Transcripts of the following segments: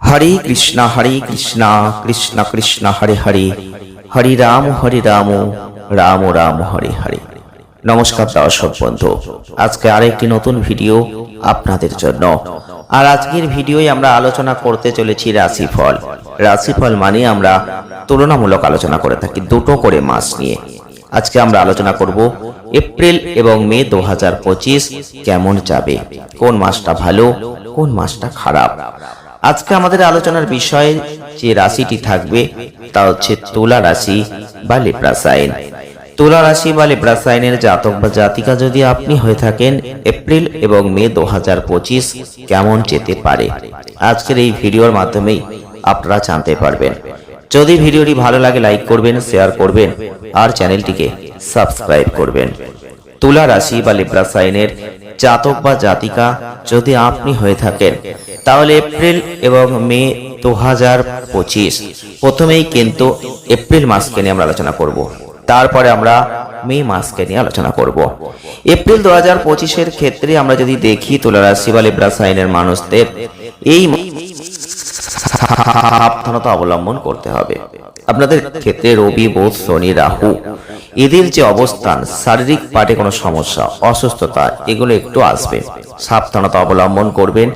হরে কৃষ্ণ হরে কৃষ্ণ কৃষ্ণ কৃষ্ণ, হরে হরে। হরে রাম হরে রাম রাম রাম, হরে হরে। নমস্কার দর্শক বন্ধু, আজকে আরেকটি নতুন ভিডিও আপনাদের জন্য। আর আজকের ভিডিওয় আমরা আলোচনা করতে চলেছি রাশিফল। রাশিফল মানে আমরা তুলনামূলক আলোচনা করে থাকি, দুটো করে মাস নিয়ে। আজকে আমরা আলোচনা করব এপ্রিল এবং মে দু হাজার পঁচিশ কেমন যাবে? কোন মাসটা ভালো, কোন মাসটা খারাপ? আজকে আমাদের আলোচনার বিষয়ে যে রাশিটি থাকবে, তা হচ্ছে তুলা রাশি বা লেপ্রাসাইন তুলা রাশি বা লেপ্রাসাইনের জাতক বা জাতিকা যদি আপনি হয়ে থাকেন, এপ্রিল এবং মে দু হাজার পঁচিশ কেমন যেতে পারে? আজকের এই ভিডিওর মাধ্যমেই আপনারা জানতে পারবেন। যদি ভিডিওটি ভালো লাগে, লাইক করবেন, শেয়ার করবেন, আর চ্যানেলটিকে সাবস্ক্রাইব করবেন। তুলা রাশি বা লিব্রাসাইনের জাতক বা জাতিকা যদি আপনি হয়ে থাকেন, তাহলে এপ্রিল এবং মে দু হাজার পঁচিশ, প্রথমেই কিন্তু এপ্রিল মাসকে নিয়ে আমরা আলোচনা করব। তারপরে আমরা মে মাসকে নিয়ে আলোচনা করব। এপ্রিল দু হাজার পঁচিশের ক্ষেত্রে আমরা যদি দেখি তুলা রাশি বা লিব্রাসাইনের মানুষদের, এই সাবধানতা অবলম্বন করতে হবে। আপনাদের ক্ষেত্রে রবি, বোধ, শনি, রাহু, এদের যে অবস্থান, শারীরিক পাটে কোনো সমস্যা, অসুস্থতা, এগুলো একটু আসবে। সাবধানতা অবলম্বন করবেন।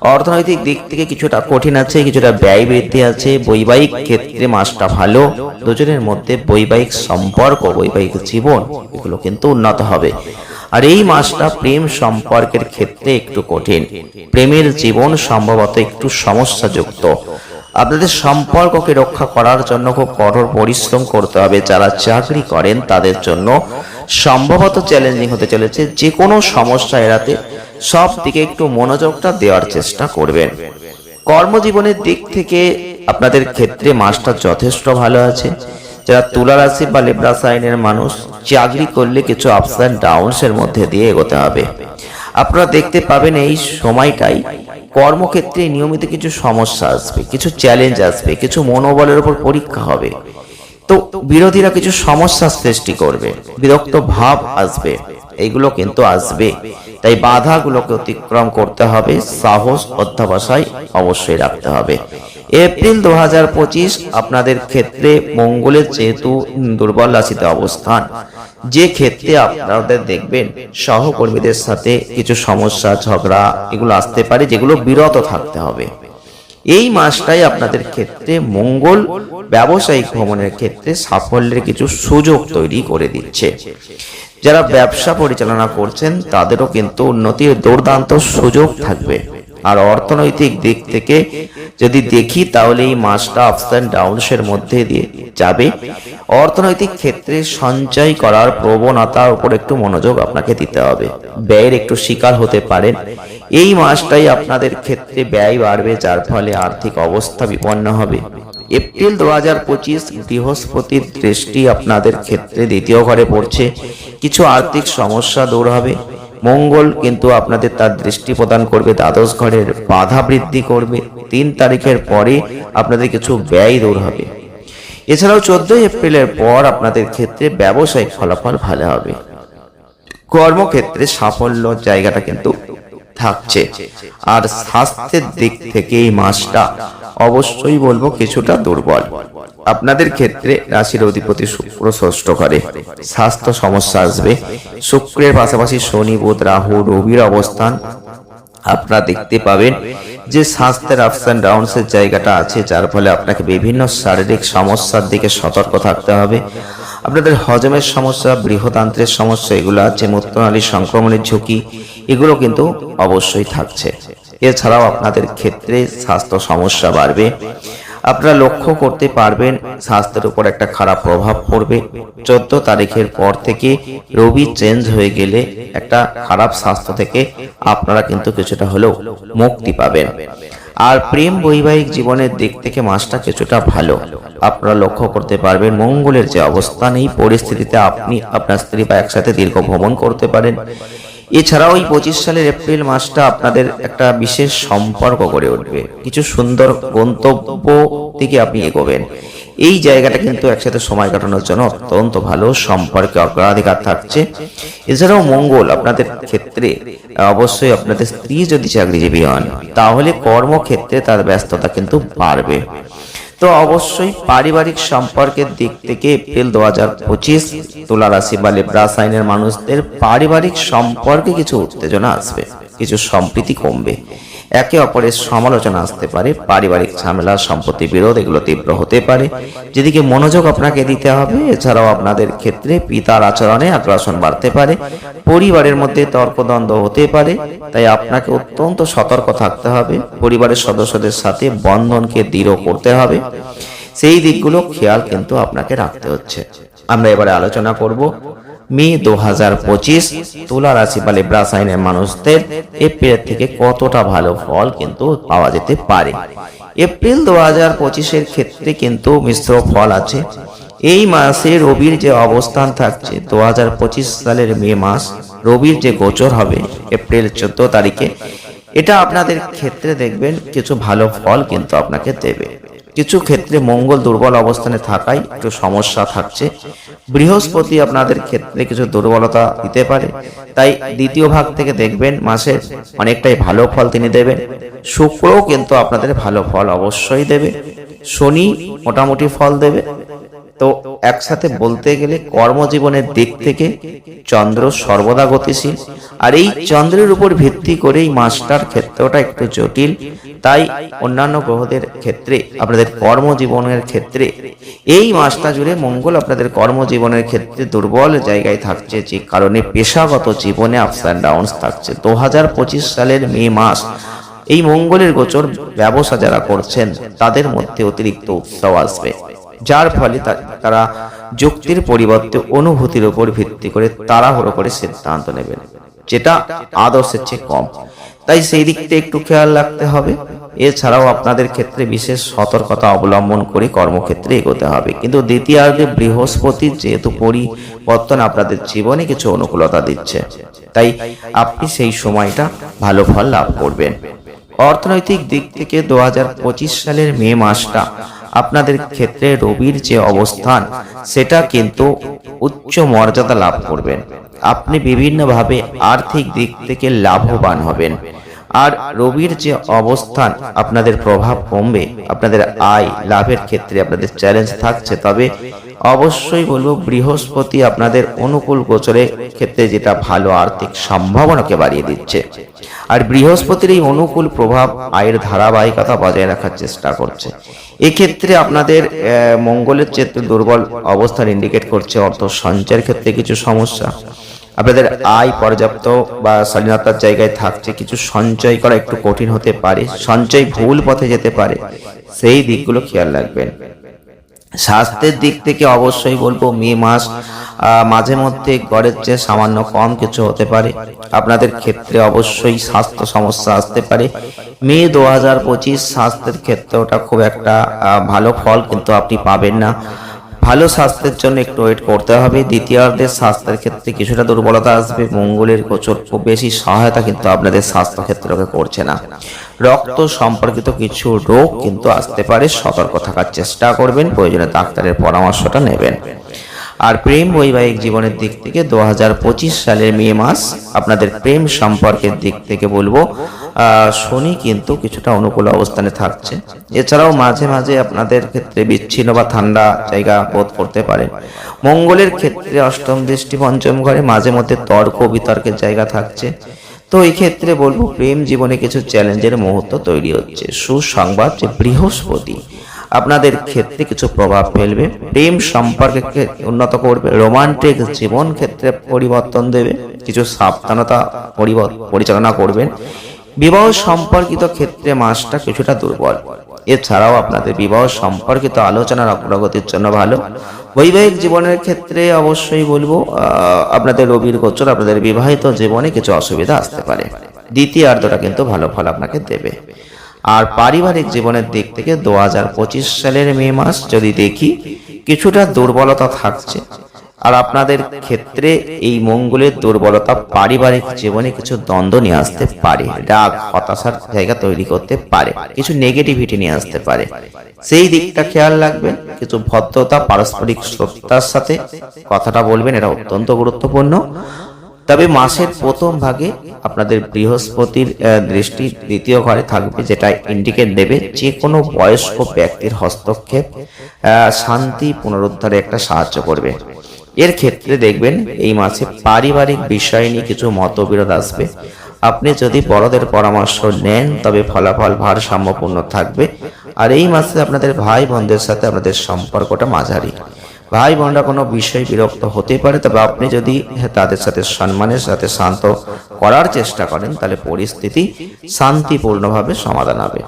অর্থনৈতিক দিক থেকে কিছুটা কঠিন আছে, কিছুটা ব্যয় বৃদ্ধি আছে। বৈবাহিক ক্ষেত্রে মাসটা ভালো, দুজনের মধ্যে বৈবাহিক সম্পর্ক, বৈবাহিক জীবন, এগুলো কিন্তু উন্নত হবে। আর এই মাসটা প্রেম সম্পর্কের ক্ষেত্রে একটু কঠিন। প্রেমের জীবন সম্ভবত একটু সমস্যাযুক্ত। আপনাদের সম্পর্ককে রক্ষা করার জন্য খুব কঠোর পরিশ্রম করতে হবে। যারা চাকরি করেন, তাদের জন্য সম্ভবত চ্যালেঞ্জিং হতে চলেছে। যে কোনো সমস্যা এড়াতে সব দিকে একটু মনোযোগটা দেওয়ার চেষ্টা করবেন। কর্মজীবনের দিক থেকে আপনাদের ক্ষেত্রে মাসটা যথেষ্ট ভালো আছে। যারা তুলা রাশি বা লেব্রা সাইনের মানুষ, চাকরি করলে কিছু আপস অ্যান্ড ডাউনস এর মধ্যে দিয়ে এগোতে হবে। আপনারা দেখতে পাবেন এই সময়টাই কর্মক্ষেত্রে নিয়মিত কিছু সমস্যা আসবে, কিছু চ্যালেঞ্জ আসবে, কিছু মনোবলের উপর পরীক্ষা হবে। তো বিরোধীরা কিছু সমস্যা সৃষ্টি করবে, বিরক্ত ভাব আসবে এইগুলো কিন্তু আসবে। তাই বাধাগুলোকে অতিক্রম করতে হবে, সাহস, অধ্যাবসায় অবশ্যই রাখতে হবে। এপ্রিল দু হাজার পঁচিশ আপনাদের ক্ষেত্রে মঙ্গলের যেহেতু দুর্বল রাশিতে অবস্থান, যে ক্ষেত্রে আপনাদের দেখবেন সহকর্মীদের সাথে কিছু সমস্যা, ঝগড়া এগুলো আসতে পারে যেগুলো বিরত থাকতে হবে। এই মাসটাই আপনাদের ক্ষেত্রে মঙ্গল ব্যবসায়িক ভ্রমণের ক্ষেত্রে সাফল্যের কিছু সুযোগ তৈরি করে দিচ্ছে। যারা ব্যবসা পরিচালনা করছেন, তাদেরও কিন্তু উন্নতির দুর্দান্ত সুযোগ থাকবে। আর অর্থনৈতিক দিক থেকে যদি দেখি, তাহলে এই মাসটা আপস অ্যান্ড ডাউনস এর মধ্যে দিয়ে যাবে। অর্থনৈতিক ক্ষেত্রে সঞ্চয় করার প্রবণতার উপর একটু মনোযোগ আপনাকে দিতে হবে। ব্যয়ের একটু শিকার হতে পারেন। এই মাসটাই আপনাদের ক্ষেত্রে ব্যয় বাড়বে, যার ফলে আর্থিক অবস্থা বিপন্ন হবে। এপ্রিল দু হাজার পঁচিশ বৃহস্পতির দৃষ্টি আপনাদের ক্ষেত্রে দ্বিতীয় ঘরে পড়ছে। কিছু আর্থিক সমস্যা দূর হবে। মঙ্গল কিন্তু আপনাদের তার দৃষ্টি প্রদান করবে, দ্বাদশ ঘরের বাধা বৃদ্ধি করবে। তিন তারিখের পরে আপনাদের কিছু ব্যয় দূর হবে। এছাড়াও চোদ্দই এপ্রিলের পর আপনাদের ক্ষেত্রে ব্যবসায়িক ফলাফল ভালো হবে। কর্মক্ষেত্রে সাফল্য জায়গাটা কিন্তু থাকছে। আর স্বাস্থ্যের দিক থেকে এই মাসটা অবশ্যই বলব কিছুটা দুর্বল। আপনাদের ক্ষেত্রে রাশির অধিপতি শুক্র ষষ্ঠ ঘরে। স্বাস্থ্য সমস্যা আসবে। শুক্রের পাশাপাশি শনি, বুধ, রাহু, রবির অবস্থান আপনারা দেখতে পাবেন যে স্বাস্থ্যের আপস অ্যান্ড ডাউনস এর জায়গাটা আছে, যার ফলে আপনাকে বিভিন্ন শারীরিক সমস্যার দিকে সতর্ক থাকতে হবে। আপনাদের হজমের সমস্যা বৃহতান্ত্রের সমস্যা, এগুলো আছে মূত্রনালীর সংক্রমণের ঝুঁকি, এগুলো কিন্তু অবশ্যই থাকছে। এছাড়াও আপনাদের ক্ষেত্রে স্বাস্থ্য সমস্যা বাড়বে। আপনারা লক্ষ্য করতে পারবেন, স্বাস্থ্যের উপর একটা খারাপ প্রভাব পড়বে। চোদ্দ তারিখের পর থেকে রবি চেঞ্জ হয়ে গেলে একটা খারাপ স্বাস্থ্য থেকে আপনারা কিন্তু কিছুটা হলেও মুক্তি পাবেন। আর প্রেম বৈবাহিক জীবনের দিক থেকে মাসটা কিছুটা ভালো। আপনারা লক্ষ্য করতে পারবেন মঙ্গলের যে অবস্থান, এই পরিস্থিতিতে আপনি আপনার স্ত্রী বা একসাথে দীর্ঘ ভ্রমণ করতে পারেন। এছাড়াও এই পঁচিশ সালের এপ্রিল মাসটা আপনাদের একটা বিশেষ সম্পর্ক গড়ে উঠবে। কিছু সুন্দর গন্তব্য থেকে আপনি এগোবেন। এই জায়গাটা কিন্তু একসাথে সময় কাটানোর জন্য অত্যন্ত ভালো, সম্পর্কে অগ্রাধিকার থাকছে। এছাড়াও মঙ্গল আপনাদের ক্ষেত্রে, অবশ্যই আপনাদের স্ত্রী যদি চাকরিজীবী হন, তাহলে কর্মক্ষেত্রে তার ব্যস্ততা কিন্তু বাড়বে। তো অবশ্যই পারিবারিক সম্পর্কের দিক থেকে এপ্রিল দু হাজার পঁচিশ তুলা রাশি বা লেব্রা সাইনের মানুষদের পারিবারিক সম্পর্কে কিছু উত্তেজনা আসবে, কিছু সম্প্রীতি কমবে। একে অপরের সমালোচনা আসতে পারে, পারিবারিক ঝামেলা, সম্পত্তি বিরোধ, এগুলো তীব্র হতে পারে। যেদিকে মনোযোগ আপনাকে দিতে হবে, এছাড়াও আপনাদের ক্ষেত্রে পিতার আচরণে আগ্রাসন বাড়তে পারে। পরিবারের মধ্যে তর্কদ্বন্দ্ব হতে পারে, তাই আপনাকে অত্যন্ত সতর্ক থাকতে হবে। পরিবারের সদস্যদের সাথে বন্ধনকে দৃঢ় করতে হবে। সেই দিকগুলো খেয়াল কিন্তু আপনাকে রাখতে হচ্ছে। আমরা এবারে আলোচনা করব মে দু হাজার পঁচিশ তুলা রাশি বা লেব্রা সাইনের মানুষদের এপ্রিল থেকে কতটা ভালো ফল কিন্তু পাওয়া যেতে পারে। এপ্রিল দু হাজার পঁচিশের ক্ষেত্রে কিন্তু মিশ্র ফল আছে। এই মাসে রবির যে অবস্থান থাকছে দু হাজার পঁচিশ সালের মে মাস রবির যে গোচর হবে এপ্রিল চোদ্দ তারিখে, এটা আপনাদের ক্ষেত্রে দেখবেন কিছু ভালো ফল কিন্তু আপনাকে দেবে। কিছু ক্ষেত্রে মঙ্গল দুর্বল অবস্থানে থাকায় একটু সমস্যা থাকছে। বৃহস্পতি আপনাদের ক্ষেত্রে কিছু দুর্বলতা দিতে পারে। তাই দ্বিতীয় ভাগ থেকে দেখবেন মাসের অনেকটাই ভালো ফল তিনি দেবেন। শুক্রও কিন্তু আপনাদের ভালো ফল অবশ্যই দেবে। শনি মোটামুটি ফল দেবে। তো একসাথে বলতে গেলে কর্মজীবনের দিক থেকে চন্দ্র সর্বদা গতিশীল। আর এই চন্দ্রের উপর ভিত্তি করে এই মাসটার ক্ষেত্রটা একটু জটিল। তাই অন্যান্য গ্রহদের ক্ষেত্রে, আপনাদের কর্মজীবনের ক্ষেত্রে, এই মাসটা জুড়ে মঙ্গল আপনাদের কর্মজীবনের ক্ষেত্রে দুর্বল জায়গায় থাকছে, যে কারণে পেশাগত জীবনে আপস অ্যান্ড ডাউনস থাকছে। দু হাজার পঁচিশ সালের মে মাস, এই মঙ্গলের গোচর ব্যবসা যারা করছেন, তাদের মধ্যে অতিরিক্ত উৎসাহ আসবে। যার ফলে তারা যুক্তির পরিবর্তে অনুভূতির উপর ভিত্তি করে তাড়াহুড়ো করে সিদ্ধান্ত নেবেন, যেটা আদর্শের চেয়ে কম। তাই সেই দিকটা একটু খেয়াল রাখতে হবে। এছাড়াও আপনাদের ক্ষেত্রে বিশেষ সতর্কতা অবলম্বন করে কর্মক্ষেত্রে এগোতে হবে। কিন্তু দ্বিতীয়ার্ধে বৃহস্পতি যেহেতু পরিবর্তন আপনাদের জীবনে কিছু অনুকূলতা দিচ্ছে, তাই আপনি সেই সময়টা ভালো ফল লাভ করবেন। অর্থনৈতিক দিক থেকে দু হাজার পঁচিশ সালের মে মাসটা আপনাদের ক্ষেত্রে রবির যে অবস্থান, সেটা কিন্তু উচ্চ মর্যাদা লাভ করবেন। আপনি বিভিন্নভাবে আর্থিক দিক থেকে লাভবান হবেন। আর রবির যে অবস্থান, আপনাদের প্রভাব কমবে, আপনাদের আয়, লাভের ক্ষেত্রে আপনাদের চ্যালেঞ্জ থাকছে। তবে অবশ্যই বলব, বৃহস্পতি আপনাদের অনুকূল গোচরের ক্ষেত্রে যেটা ভালো আর্থিক সম্ভাবনাকে বাড়িয়ে দিচ্ছে। আর বৃহস্পতির এই অনুকূল প্রভাব আয়ের ধারাবাহিকতা বজায় রাখার চেষ্টা করছে। এক্ষেত্রে আপনাদের মঙ্গলের চেয়ে দুর্বল অবস্থান ইন্ডিকেট করছে, অর্থ সঞ্চয়ের ক্ষেত্রে কিছু সমস্যা। আপনাদের আয় পর্যাপ্ত বা স্বাধীনতার জায়গায় থাকছে, কিছু সঞ্চয় করা একটু কঠিন হতে পারে, সঞ্চয় ভুল পথে যেতে পারে, সেই দিকগুলো খেয়াল রাখবেন। স্বাস্থ্যের দিক থেকে অবশ্যই বলব মে মাস মাঝে মধ্যে গড়ের চেয়ে সামান্য কম কিছু হতে পারে। আপনাদের ক্ষেত্রে অবশ্যই স্বাস্থ্য সমস্যা আসতে পারে। মে দু হাজার পঁচিশ স্বাস্থ্যের ক্ষেত্রে ওটা খুব একটা ভালো ফল কিন্তু আপনি পাবেন না। ভালো স্বাস্থ্যের জন্য একটু ওয়েট করতে হবে। দ্বিতীয়ার্ধের স্বাস্থ্যের ক্ষেত্রে কিছুটা দুর্বলতা আসবে। মঙ্গলের গোচর খুব বেশি সহায়তা কিন্তু আপনাদের স্বাস্থ্য ক্ষেত্রকে করছে না। রক্ত সম্পর্কিত কিছু রোগ কিন্তু আসতে পারে। সতর্ক থাকার চেষ্টা করবেন। প্রয়োজনে ডাক্তারের পরামর্শটা নেবেন। আর প্রেম বৈবাহিক জীবনের দিক থেকে দু হাজার পঁচিশ সালের মে মাস আপনাদের প্রেম সম্পর্কের দিক থেকে বলব শনি কিন্তু কিছুটা অনুকূল অবস্থানে থাকছে। এছাড়াও মাঝে মাঝে আপনাদের ক্ষেত্রে বিচ্ছিন্ন বা ঠান্ডা জায়গা বোধ করতে পারে। মঙ্গলের ক্ষেত্রে অষ্টম দৃষ্টি পঞ্চম ঘরে মাঝে মধ্যে তর্ক, বিতর্কের জায়গা থাকছে। তো এই ক্ষেত্রে বলব, প্রেম জীবনে কিছু চ্যালেঞ্জের মুহূর্ত তৈরি হচ্ছে। সুসংবাদ যে বৃহস্পতি আপনাদের ক্ষেত্রে কিছু প্রভাব ফেলবে। প্রেম সম্পর্কে উন্নত করবে, রোমান্টিক জীবন ক্ষেত্রে পরিবর্তন দেবে, কিছু সাবধানতা পরিচালনা করবেন বিবাহ সম্পর্কিত ক্ষেত্রে মাসটা কিছুটা দুর্বল। এছাড়াও আপনাদের বিবাহ সম্পর্কিত আলোচনার অগ্রগতির জন্য ভালো। বৈবাহিক জীবনের ক্ষেত্রে অবশ্যই বলব আপনাদের রবির গোচর, আপনাদের বিবাহিত জীবনে কিছু অসুবিধা আসতে পারে। দ্বিতীয় দ্বিতীয়ার্ধটা কিন্তু ভালো ফল আপনাকে দেবে। আর পারিবারিক জীবনের দিক থেকে দু হাজার পঁচিশ সালের মে মাস যদি দেখি, কিছুটা দুর্বলতা থাকছে। আর আপনাদের ক্ষেত্রে এই মঙ্গলের দুর্বলতা পারিবারিক জীবনে কিছু দ্বন্দ্ব নিয়ে আসতে পারে, রাগ, হতাশার জায়গা তৈরি করতে পারে, কিছু নেগেটিভিটি নিয়ে আসতে পারে। সেই দিকটা খেয়াল রাখবেন, কিছু ভদ্রতা, পারস্পরিক শ্রদ্ধার সাথে কথাটা বলবেন, এটা অত্যন্ত গুরুত্বপূর্ণ। তবে মাসের প্রথম ভাগে আপনাদের বৃহস্পতির দৃষ্টি দ্বিতীয় ঘরে থাকবে, যেটা ইন্ডিকেট দেবে যে কোনো বয়স্ক ব্যক্তির হস্তক্ষেপ শান্তি পুনরুদ্ধারে একটা সাহায্য করবে। এর ক্ষেত্রে দেখবেন এই মাসে পারিবারিক বিষয় নিয়ে কিছু মতবিরোধ আসবে। আপনি যদি বড়দের পরামর্শ নেন, তবে ফলাফল ভারসাম্যপূর্ণ থাকবে। আর এই মাসে আপনাদের ভাই বোনদের সাথে আপনাদের সম্পর্কটা মাঝারি। ভাই বোনরা কোনো বিষয় বিরক্ত হতে পারে, তবে আপনি যদি তাদের সাথে সম্মানের সাথে শান্ত করার চেষ্টা করেন, তাহলে পরিস্থিতি শান্তিপূর্ণভাবে সমাধান হবে।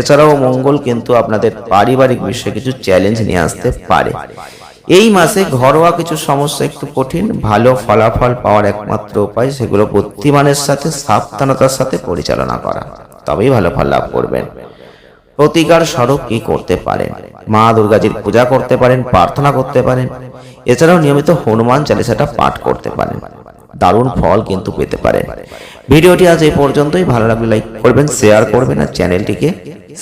এছাড়াও মঙ্গল কিন্তু আপনাদের পারিবারিক বিষয়ে কিছু চ্যালেঞ্জ নিয়ে আসতে পারে। এই মাসে ঘরোয়া কিছু সমস্যা একটু কঠিন, ভালো ফলাফল পাওয়ার একমাত্র উপায় সেগুলো বুদ্ধিমানের সাথে, সাবধানতার সাথে পরিচালনা করা। তবেই ভালো ফল লাভ করবেন। প্রতিকার স্বরূপ কি করতে পারেন? মা দুর্গাজির পূজা করতে পারেন, প্রার্থনা করতে পারেন। এছাড়াও নিয়মিত হনুমান চালিসাটা পাঠ করতে পারেন। দারুণ ফল কিন্তু পেতে পারেন। ভিডিওটি আজ এই পর্যন্তই। ভালো লাগলে লাইক করবেন, শেয়ার করবেন আর চ্যানেলটিকে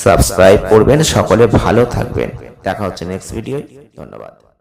সাবস্ক্রাইব করবেন। সকলে ভালো থাকবেন। দেখা হচ্ছে নেক্সট ভিডিও ধন্যবাদ।